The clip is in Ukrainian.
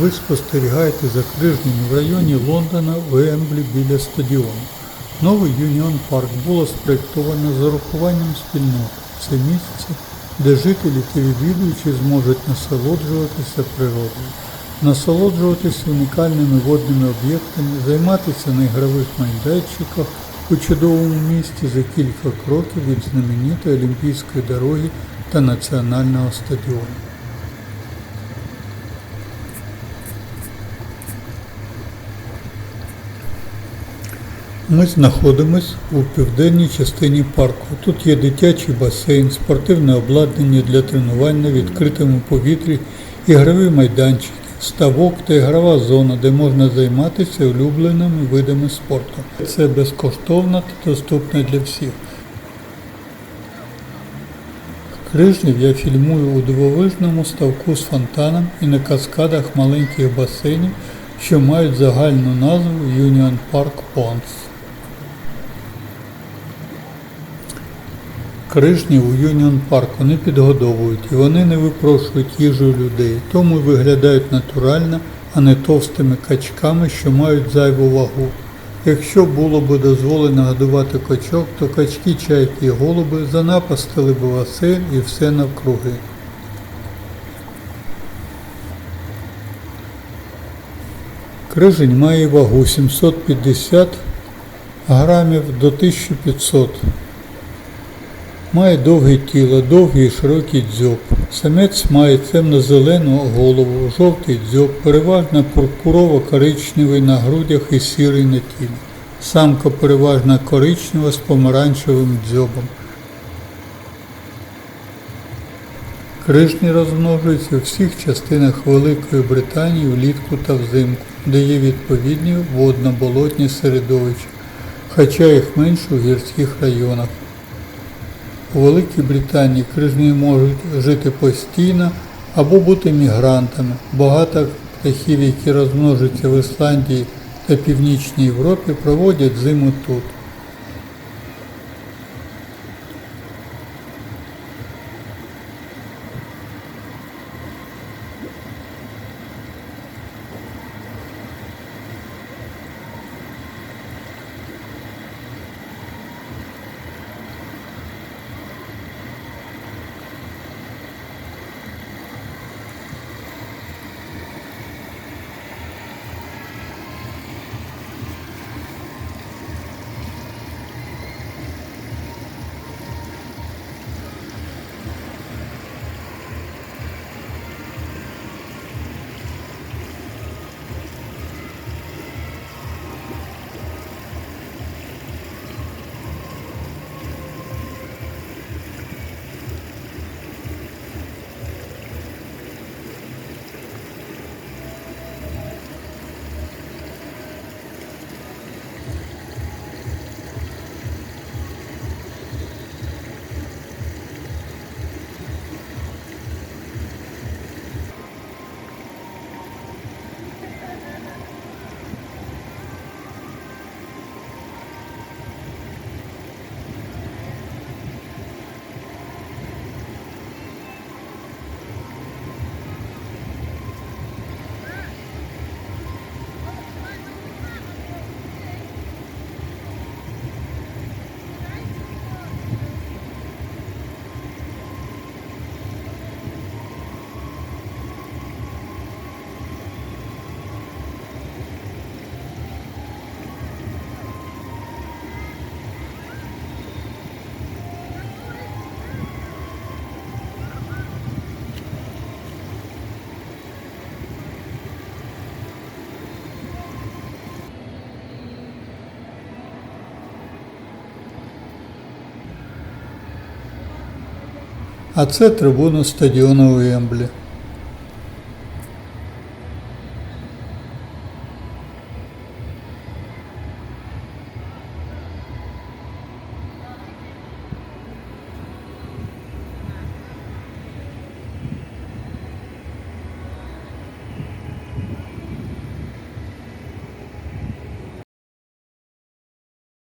Ви спостерігаєте за крижнями в районі Лондона в Емблі біля стадіону. Новий Юніон Парк було спроєктовано з урахуванням спільноти. Це місце, де жителі та відвідувачі зможуть насолоджуватися природою, насолоджуватися унікальними водними об'єктами, займатися на ігрових майданчиках у чудовому місті за кілька кроків від знаменитої Олімпійської дороги та національного стадіону. Ми знаходимось у південній частині парку. Тут є дитячий басейн, спортивне обладнання для тренувань на відкритому повітрі, ігрові майданчики, ставок та ігрова зона, де можна займатися улюбленими видами спорту. Це безкоштовно та доступно для всіх. Крижнів я фільмую у дивовижному ставку з фонтаном і на каскадах маленьких басейнів, що мають загальну назву Union Park Ponds. Крижнів у Юніон Парку не підгодовують і вони не випрошують їжу людей, тому виглядають натурально, а не товстими качками, що мають зайву вагу. Якщо було би дозволено годувати качок, то качки, чайки і голуби занапастили б басейн і все навкруги. Крижень має вагу 750 грамів до 1500 Має довге тіло, довгий і широкий дзьоб. Самець має темно-зелену голову, жовтий дзьоб, переважно пурпурово-коричневий на грудях і сірий на тілі. Самка переважно коричнева з помаранчевим дзьобом. Крижні розмножуються у всіх частинах Великої Британії влітку та взимку, де є відповідні водно-болотні середовища, хоча їх менше у гірських районах. У Великій Британії крижні можуть жити постійно або бути мігрантами. Багато птахів, які розмножуються в Ісландії та Північній Європі, проводять зиму тут. А це трибуна стадіону Емблі.